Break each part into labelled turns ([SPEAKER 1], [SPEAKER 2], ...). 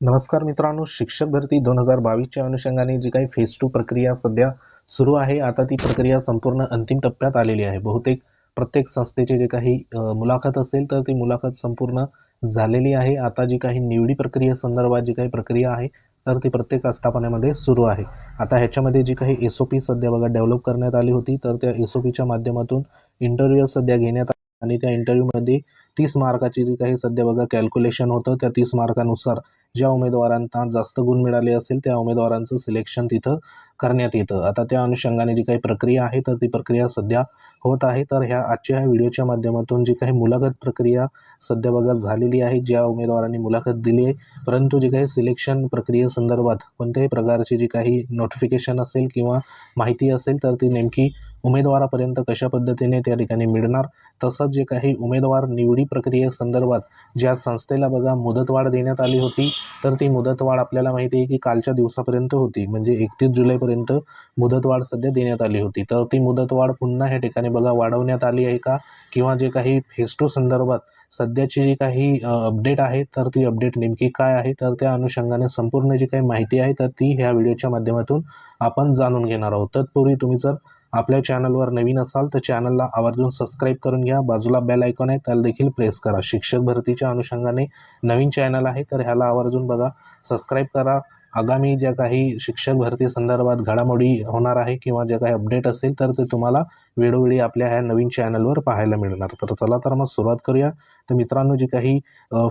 [SPEAKER 1] नमस्कार मित्रांनो शिक्षक भरती दोन हजार बावीसच्या अनुषंगाने जी काही फेज टू प्रक्रिया सध्या सुरू आहे आता ती प्रक्रिया संपूर्ण अंतिम टप्प्यात आलेली आहे. बहुतेक प्रत्येक संस्थेचे जे काही मुलाखत असेल तर ती मुलाखत संपूर्ण झालेली आहे. आता जी काही निवडी प्रक्रिया संदर्भात जी काही प्रक्रिया आहे तर ती प्रत्येक आस्थापनामध्ये सुरू आहे. आता ह्याच्यामध्ये जी काही एस ओ पी सध्या बघा डेव्हलप करण्यात आली होती तर त्या एस ओ पीच्या माध्यमातून इंटरव्ह्यू सध्या घेण्यात आणि त्या इंटरव्ह्यूमध्ये तीस मार्काची जी काही सध्या बघा कॅल्क्युलेशन होतं त्या तीस मार्कानुसार ज्या उमेदवारांना जास्त गुण मिळाले असेल त्या उमेदवारांचं सिलेक्शन तिथं करण्यात येतं. आता त्या अनुषंगाने जी काही प्रक्रिया आहे तर ती प्रक्रिया सध्या होत आहे. तर ह्या आजच्या ह्या व्हिडिओच्या माध्यमातून जी काही मुलाखत प्रक्रिया सध्या बघा झालेली आहे ज्या उमेदवारांनी मुलाखत दिली आहे परंतु जी काही सिलेक्शन प्रक्रियेसंदर्भात कोणत्याही प्रकारची जी काही नोटिफिकेशन असेल किंवा माहिती असेल तर ती नेमकी उमेदवारापर्यंत कशा पद्धतीने त्या ठिकाणी मिळणार? तसंच जे काही उमेदवार निवडी प्रक्रियेसंदर्भात ज्या संस्थेला बघा मुदतवाढ देण्यात आली होती तर ती मुदतवाढ आपल्याला माहिती आहे की कालच्या दिवसापर्यंत होती. म्हणजे एकतीस जुलैपर्यंत मुदतवाढ सध्या देण्यात आली होती. तर ती मुदतवाढ पुन्हा ह्या ठिकाणी बघा वाढवण्यात आली आहे का? किंवा जे काही फेस्टो संदर्भात सध्याची जी काही अपडेट आहे तर ती अपडेट नेमकी काय आहे? तर त्या अनुषंगाने संपूर्ण जी काही माहिती आहे तर ती ह्या व्हिडिओच्या माध्यमातून आपण जाणून घेणार आहोत. तत्पूर्वी तुम्ही जर आपल्या चॅनलवर नवीन असाल तर चॅनलला आवर्जून सबस्क्राईब करून घ्या. बाजूला बेल आयकॉन आहे त्याला देखील प्रेस करा. शिक्षक भरतीच्या अनुषंगाने नवीन चॅनल आहे तर ह्याला आवर्जून बघा. सबस्क्राईब करा. आगामी ज्या काही शिक्षक भरती संदर्भात घडामोडी होणार आहे किंवा ज्या काही अपडेट असेल तर ते तुम्हाला वेळोवेळी आपल्या ह्या नवीन चॅनलवर पाहायला मिळणार. तर चला तर मग सुरुवात करूया. तर मित्रांनो जी काही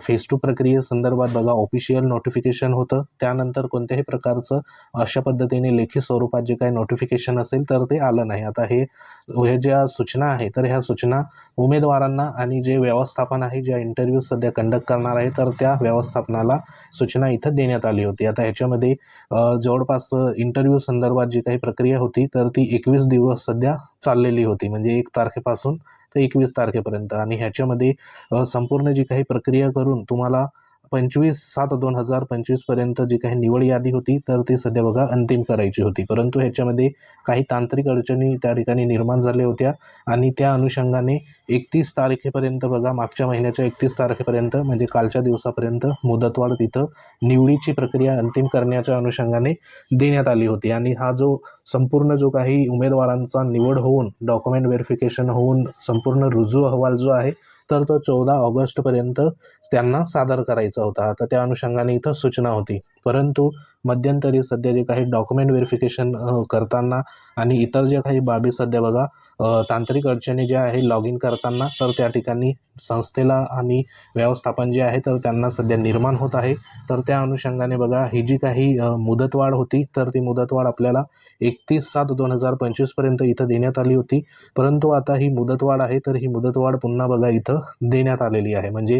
[SPEAKER 1] फेस टू प्रक्रियेसंदर्भात बघा ऑफिशियल नोटिफिकेशन होतं. त्यानंतर कोणत्याही प्रकारचं अशा पद्धतीने लेखी स्वरूपात जे काही नोटिफिकेशन असेल तर ते आलं नाही. आता हे हे ज्या सूचना आहे तर ह्या सूचना उमेदवारांना आणि जे व्यवस्थापन आहे ज्या इंटरव्ह्यू सध्या कंडक्ट करणार आहे तर त्या व्यवस्थापनाला सूचना इथं देण्यात आली होती. आता ह्याच्यामध्ये जवळपास इंटरव्ह्यू संदर्भात जी काही प्रक्रिया होती तर ती एकवीस दिवस सध्या चाललेली होती. म्हणजे एक तारखेपासून ते एकवीस तारखेपर्यंत. आणि ह्याच्यामध्ये संपूर्ण जी काही प्रक्रिया करून तुम्हाला पंचवीस सात दोन हजार पंचवीसपर्यंत जी काही निवड यादी होती तर ती सध्या बघा अंतिम करायची होती. परंतु ह्याच्यामध्ये काही तांत्रिक अडचणी त्या ठिकाणी निर्माण झाल्या होत्या आणि त्या अनुषंगाने एकतीस तारखेपर्यंत बघा मागच्या महिन्याच्या एकतीस तारखेपर्यंत म्हणजे कालच्या दिवसापर्यंत मुदतवाढ तिथं निवडीची प्रक्रिया अंतिम करण्याच्या अनुषंगाने देण्यात आली होती. आणि हा जो संपूर्ण जो काही उमेदवारांचा निवड होऊन डॉक्युमेंट व्हेरिफिकेशन होऊन संपूर्ण रुजू अहवाल जो आहे तर तो चौदा ऑगस्टपर्यंत त्यांना सादर करायचा होता. आता त्या अनुषंगाने इथं सूचना होती. परंतु मध्यंतरी सध्या जे काही डॉक्युमेंट व्हेरिफिकेशन करताना आणि इतर ज्या काही बाबी सध्या बघा तांत्रिक अडचणी ज्या आहे लॉग इन करताना तर त्या ठिकाणी संस्थेला आणि व्यवस्थापन जे आहे तर त्यांना सध्या निर्माण होत आहे. तर त्या अनुषंगाने बघा ही जी काही मुदतवाढ होती तर ती मुदतवाढ आपल्याला एकतीस सात दोन हजार पंचवीसपर्यंत इथं देण्यात आली होती. परंतु आता ही मुदतवाढ आहे तर ही मुदतवाढ पुन्हा बघा इथं देण्यात आलेली आहे. म्हणजे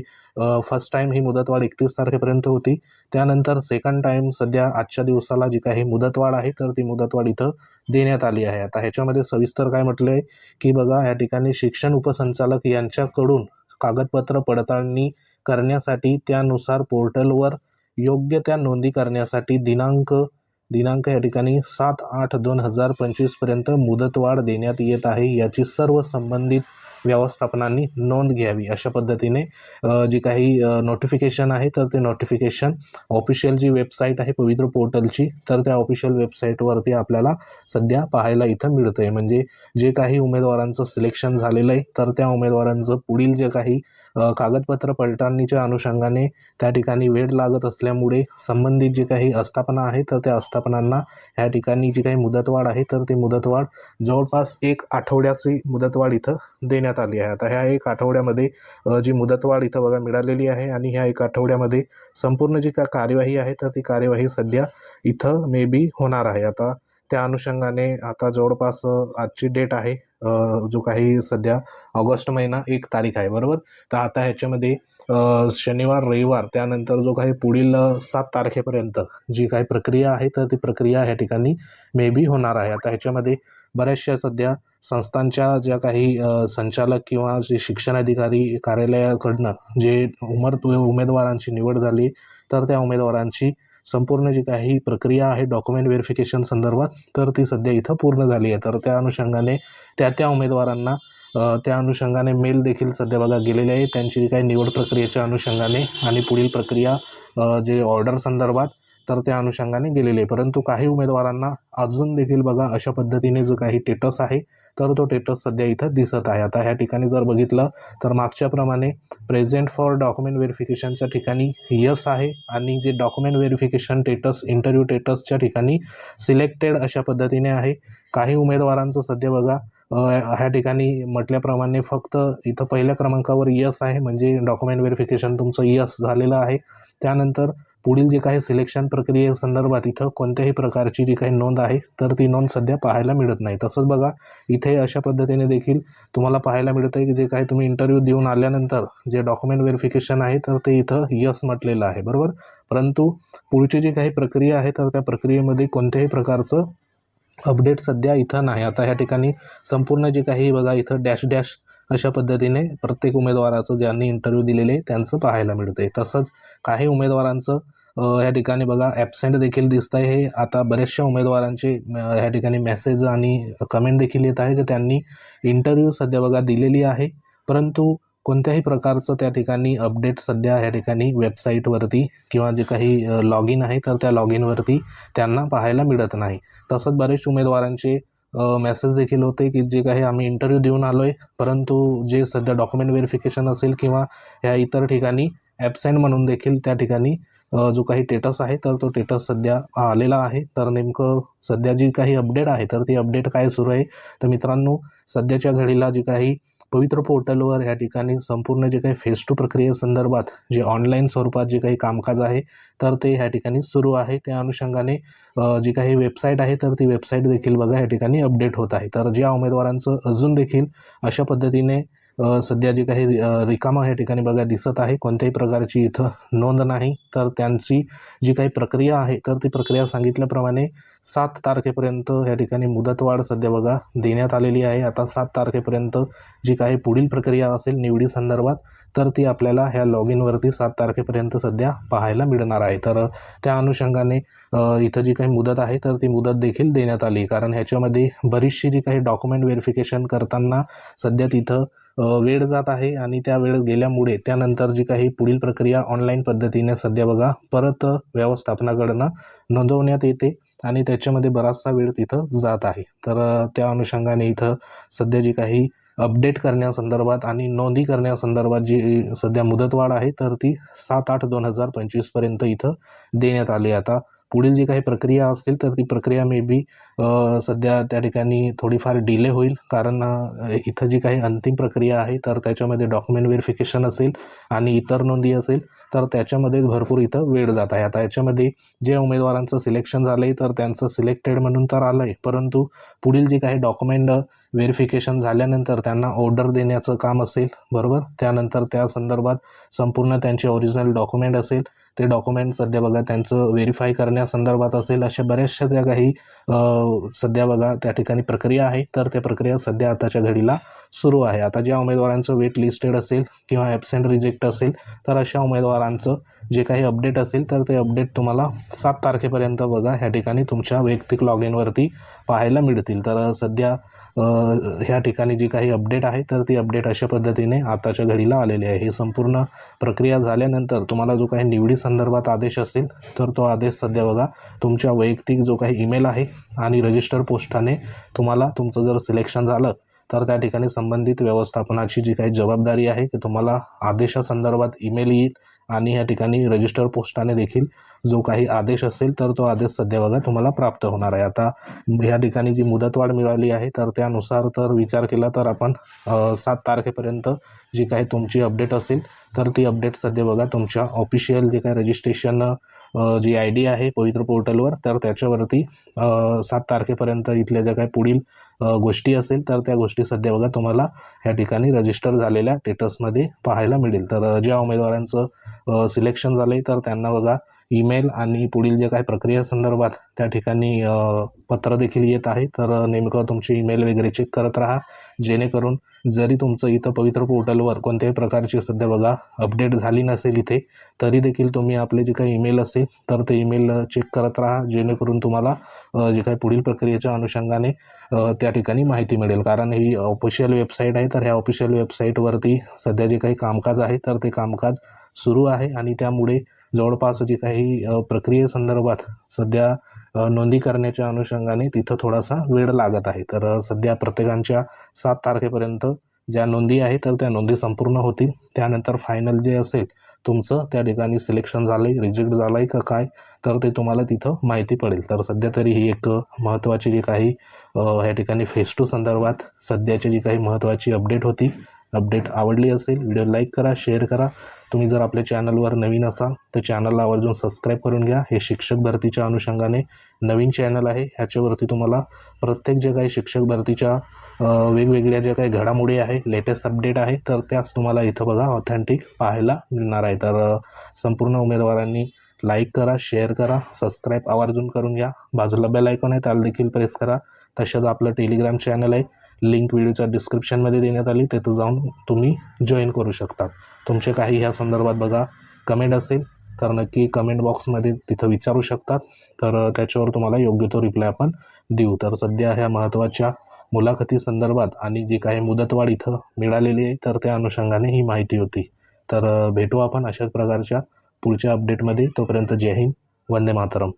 [SPEAKER 1] फर्स्ट टाईम ही मुदतवाढ एकतीस तारखेपर्यंत होती. त्यानंतर सेकंड टाईम सध्या आजच्या दिवसाला जी काही मुदतवाढ आहे तर ती मुदतवाढ इथं देण्यात आली आहे. आता ह्याच्यामध्ये सविस्तर काय म्हटलं आहे की बघा या ठिकाणी शिक्षण उपसंचालक यांच्याकडून कागदपत्र पडताळणी करण्यासाठी त्यानुसार पोर्टलवर योग्य त्या नोंदी करण्यासाठी दिनांक दिनांक या ठिकाणी सात आठ दोन हजार पंचवीसपर्यंत मुदतवाढ देण्यात येत आहे. याची सर्व संबंधित व्यवस्थापनांनी नोंद घ्यावी अशा पद्धतीने जी काही नोटिफिकेशन आहे तर ते नोटिफिकेशन ऑफिशियल जी वेबसाईट आहे पवित्र पोर्टलची तर त्या ऑफिशियल वेबसाईटवरती आपल्याला सध्या पाहायला इथं मिळतं आहे म्हणजे जे काही उमेदवारांचं सिलेक्शन झालेलं आहे तर त्या उमेदवारांचं पुढील जे काही कागदपत्र पडताळणीच्या अनुषंगाने त्या ठिकाणी वेळ लागत असल्यामुळे संबंधित जे काही आस्थापना आहे तर त्या आस्थापनांना ह्या ठिकाणी जी काही मुदतवाढ आहे तर ती मुदतवाढ जवळपास एक आठवड्याची मुदतवाढ इथं देण्यात आली आहे. आता ह्या एक आठवड्यामध्ये जी मुदतवाढ इथं बघा मिळालेली आहे आणि ह्या एक आठवड्यामध्ये संपूर्ण जी का कार्यवाही आहे तर ती कार्यवाही सध्या इथं मे बी होणार आहे. आता त्या अनुषंगाने आता जवळपास आजची डेट आहे जो काही सध्या ऑगस्ट महिना एक तारीख आहे बरोबर? तर आता ह्याच्यामध्ये शनिवार रविवार त्यानंतर जो काही पुढील सात तारखेपर्यंत जी काही प्रक्रिया आहे तर ती प्रक्रिया ह्या ठिकाणी मे बी होणार आहे. आता ह्याच्यामध्ये बऱ्याचशा सध्या संस्थांच्या ज्या काही संचालक किंवा जे शिक्षण अधिकारी कार्यालयाकडनं जे उमर उमेदवारांची निवड झाली तर त्या उमेदवारांची संपूर्ण जी काही प्रक्रिया आहे डॉक्युमेंट व्हेरिफिकेशन संदर्भात तर ती सध्या इथं पूर्ण झाली आहे. तर त्या अनुषंगाने त्या त्या उमेदवारांना त्या अनुषंगाने मेल देखील सध्या बघा गेलेले आहे. त्यांची काही निवड प्रक्रियेच्या अनुषंगाने आणि पुढील प्रक्रिया जे ऑर्डर संदर्भात तर त्या अनुषंगाने गेलेले आहे. परंतु काही उमेदवारांना अजून देखील बघा अशा पद्धतीने जो काही टेटस आहे तर तो टेटस सध्या इथं दिसत आहे. आता ह्या ठिकाणी जर बघितलं तर मागच्याप्रमाणे प्रेझेंट फॉर डॉक्युमेंट व्हेरिफिकेशनच्या ठिकाणी यस आहे आणि जे डॉक्युमेंट व्हेरिफिकेशन टेटस इंटरव्ह्यू टेटसच्या ठिकाणी सिलेक्टेड अशा पद्धतीने आहे. काही उमेदवारांचं सध्या बघा ह्या ठिकाणी म्हटल्याप्रमाणे फक्त इथं पहिल्या क्रमांकावर यस आहे म्हणजे डॉक्युमेंट व्हेरिफिकेशन तुमचं यस झालेलं आहे. त्यानंतर पुढील जे काही सिलेक्शन प्रक्रियेसंदर्भात इथं कोणत्याही प्रकारची जी काही नोंद आहे तर ती नोंद सध्या पाहायला मिळत नाही. तसंच बघा इथे अशा पद्धतीने देखील तुम्हाला पाहायला मिळतं आहे की जे काही तुम्ही इंटरव्ह्यू देऊन आल्यानंतर जे डॉक्युमेंट व्हेरिफिकेशन आहे तर ते इथं यस म्हटलेलं आहे. बरोबर? परंतु पुढची जी काही प्रक्रिया आहे तर त्या प्रक्रियेमध्ये कोणत्याही प्रकारचं अपडेट सध्या इथं नाही. आता ह्या ठिकाणी संपूर्ण जे काही बघा इथं डॅश डॅश अशा पद्धतीने प्रत्येक उमेदवाराचं ज्यांनी इंटरव्ह्यू दिलेले त्यांचं पाहायला मिळतं आहे तसंच काही उमेदवारांचं ह्या ठिकाणी बघा ॲबसेंट देखील दिसत आहे हे आता बऱ्याचशा उमेदवारांचे ह्या ठिकाणी मेसेज आणि कमेंट देखील येत आहे. की त्यांनी इंटरव्ह्यू सध्या बघा दिलेली आहे. परंतु कोणत्याही प्रकारचं त्या ठिकाणी अपडेट सध्या ह्या ठिकाणी वेबसाईटवरती किंवा जे काही लॉग इन आहे तर त्या लॉग इनवरती त्यांना पाहायला मिळत नाही. तसंच बरेच उमेदवारांचे मेसेज देखील होते की जे काही आम्ही इंटरव्ह्यू देऊन आलो आहे परंतु जे सध्या डॉक्युमेंट व्हेरिफिकेशन असेल किंवा ह्या इतर ठिकाणी ॲबसेंट म्हणून देखील त्या ठिकाणी जो काही टेटस आहे तर तो टेटस सध्या आलेला आहे. तर नेमकं सध्या जी काही अपडेट आहे तर ती अपडेट काय सुरू आहे? तर मित्रांनो सध्याच्या घडीला जी काही पवित्र पोर्टलवर या ठिकाणी संपूर्ण जे काही फेस टू प्रक्रियेसंदर्भात जे ऑनलाईन स्वरूपात जे काही कामकाज आहे तर ते ह्या ठिकाणी सुरू आहे. त्या अनुषंगाने जी काही वेबसाईट आहे तर ती वेबसाईट देखील बघा या ठिकाणी अपडेट होत आहे. तर ज्या उमेदवारांचं अजून देखील अशा पद्धतीने सध्या जे काही रि- रिकामं या ठिकाणी बघा दिसत आहे कोणत्याही प्रकारची इथं नोंद नाही. तर त्यांची जी काही प्रक्रिया आहे तर ती प्रक्रिया सांगितल्याप्रमाणे सात तारखेपर्यंत या ठिकाणी मुदतवाढ सध्या बघा देण्यात आलेली आहे. आता सात तारखेपर्यंत जी काही पुढील प्रक्रिया असेल निवडी संदर्भात तर ती आपल्याला ह्या लॉग इनवरती सात तारखेपर्यंत सध्या पाहायला मिळणार आहे. तर त्या अनुषंगाने इथं जी काही मुदत आहे तर ती मुदत देखील देण्यात आली. कारण ह्याच्यामध्ये बरीचशी जी काही डॉक्युमेंट व्हेरिफिकेशन करताना सध्या तिथं वेळ जात आहे आणि त्या वेळ गेल्यामुळे त्यानंतर जी काही पुढील प्रक्रिया ऑनलाईन पद्धतीने सध्या बघा परत व्यवस्थापनाकडनं नोंदवण्यात येते आणि त्याच्यामध्ये बराचसा वेळ तिथं जात आहे. तर त्या अनुषंगाने इथं सध्या जी काही अपडेट करण्यासंदर्भात आणि नोंदी करण्यासंदर्भात जी सध्या मुदतवाढ आहे तर ती सात आठ दोन हजार पंचवीसपर्यंत इथं देण्यात आली आता पुढील जी काही प्रक्रिया असतील तर ती प्रक्रिया मे बी सध्या त्या ठिकाणी थोडीफार डिले होईल. कारण इथं जी काही अंतिम प्रक्रिया आहे तर त्याच्यामध्ये डॉक्युमेंट व्हेरिफिकेशन असेल आणि इतर नोंदी असेल तर त्याच्यामध्ये भरपूर इथं वेळ जात आहे. आता याच्यामध्ये जे उमेदवारांचं सिलेक्शन झालं आहे तर त्यांचं सिलेक्टेड म्हणून तर आलं आहे परंतु पुढील जे काही डॉक्युमेंट व्हेरिफिकेशन झाल्यानंतर त्यांना ऑर्डर देण्याचं काम असेल बरोबर? त्यानंतर त्या संदर्भात संपूर्ण त्यांचे ओरिजिनल डॉक्युमेंट असेल ते डॉक्युमेंट सध्या बघा त्यांचं व्हेरीफाय करण्यासंदर्भात असेल अशा बऱ्याचशा ज्या काही सध्या बघा त्या ठिकाणी प्रक्रिया आहे. तर त्या प्रक्रिया सध्या आताच्या घडीला सुरू आहे. आता ज्या उमेदवारांचं वेट लिस्टेड असेल किंवा ॲबसेंट रिजेक्ट असेल तर अशा उमेदवारांचं जे काही अपडेट असेल तर ते अपडेट तुम्हाला सात तारखेपर्यंत बघा ह्या ठिकाणी तुमच्या वैयक्तिक लॉग इनवरती पाहायला मिळतील. तर सध्या ह्या ठिकाणी जी काही अपडेट आहे तर ती अपडेट अशा पद्धतीने आताच्या घडीला आलेली आहे. ही संपूर्ण प्रक्रिया झाल्यानंतर तुम्हाला जो काही निवडी संदर्भात आदेश असेल तर तो आदेश सध्या बघा तुमच्या वैयक्तिक जो काही ईमेल आहे आणि रजिस्टर पोस्टाने तुम्हाला तुमचं जर सिलेक्शन झालं तर त्या ठिकाणी संबंधित व्यवस्थापनाची जी काही जबाबदारी आहे की तुम्हाला आदेशासंदर्भात ईमेल येईल. आणि या ठिकाणी रजिस्टर पोस्टाने देखील जो काही आदेश असेल तर तो आदेश सध्या बघा तुम्हाला प्राप्त होणार आहे. आता ह्या ठिकाणी जी मुदतवाढ मिळाली आहे तर त्यानुसार तर विचार केला तर आपण सात तारखेपर्यंत जी काही तुमची अपडेट असेल तर ती अपडेट सध्या बघा तुमच्या ऑफिशियल जे काही रजिस्ट्रेशन जी आय डी आहे पवित्र पोर्टलवर तर त्याच्यावरती सात तारखेपर्यंत इथल्या ज्या काही पुढील गोष्टी असेल तर त्या गोष्टी सध्या बघा तुम्हाला ह्या ठिकाणी रजिस्टर झालेल्या टेटसमध्ये पाहायला मिळेल. तर ज्या उमेदवारांचं सिलेक्शन झालं आहे तर त्यांना बघा ईमेल आणि पुढील जे काही प्रक्रियेसंदर्भात त्या ठिकाणी पत्र देखील येत आहे. तर नेमकं तुमची ईमेल वगैरे चेक करत राहा. जेणेकरून जरी तुमचं इथं पवित्र पोर्टलवर कोणत्याही प्रकारची सध्या बघा अपडेट झाली नसेल इथे तरी देखील तुम्ही आपले जे काही ईमेल असेल तर ते ईमेल चेक करत राहा. जेणेकरून तुम्हाला जे काही पुढील प्रक्रियेच्या अनुषंगाने त्या ठिकाणी माहिती मिळेल. कारण ही ऑफिशियल वेबसाईट आहे तर ह्या ऑफिशियल वेबसाईटवरती सध्या जे काही कामकाज आहे तर ते कामकाज सुरू आहे. आणि त्यामुळे जवळपास जी काही प्रक्रियेसंदर्भात सध्या नोंदी करण्याच्या अनुषंगाने तिथं थोडासा वेळ लागत आहे. तर सध्या प्रत्येकांच्या सात तारखेपर्यंत ज्या नोंदी आहे तर त्या नोंदी संपूर्ण होतील. त्यानंतर फायनल जे असेल तुमचं त्या ठिकाणी सिलेक्शन झालं आहे रिजेक्ट झालं आहे का काय तर ते तुम्हाला तिथं माहिती पडेल. तर सध्या तरी ही एक महत्त्वाची जी काही ह्या ठिकाणी फेस टू संदर्भात सध्याची जी काही महत्त्वाची अपडेट होती अपडेट आवडली असेल व्हिडिओ लाईक करा शेअर करा. तुम्ही जर आपल्या चॅनलवर नवीन असाल तर चॅनलला आवर्जून सबस्क्राईब करून घ्या. हे शिक्षक भरतीच्या अनुषंगाने नवीन चॅनल आहे. ह्याच्यावरती तुम्हाला प्रत्येक जे काही शिक्षक भरतीच्या वेगवेगळ्या ज्या काही घडामोडी आहे लेटेस्ट अपडेट आहे तर त्याच तुम्हाला इथं बघा ऑथेंटिक पाहायला मिळणार आहे. तर संपूर्ण उमेदवारांनी लाईक करा शेअर करा सबस्क्राईब आवर्जून करून घ्या. बाजूला बेल आयकॉन आहे त्याला देखील प्रेस करा. तसेच आपलं टेलिग्राम चॅनल आहे. लिंक व्हिडिओच्या डिस्क्रिप्शनमध्ये देण्यात आली तिथं जाऊन तुम्ही जॉईन करू शकता तुमचे काही ह्या संदर्भात बघा कमेंट असेल तर नक्की कमेंट बॉक्समध्ये तिथं विचारू शकतात. तर त्याच्यावर तुम्हाला योग्य तो रिप्लाय आपण देऊ. तर सध्या ह्या महत्त्वाच्या मुलाखती संदर्भात आणि जी काही मुदतवाढ इथं मिळालेली आहे तर त्या अनुषंगाने ही माहिती होती. तर भेटू आपण अशाच प्रकारच्या पुढच्या अपडेटमध्ये तोपर्यंत जय हिंद वंदे मातरम.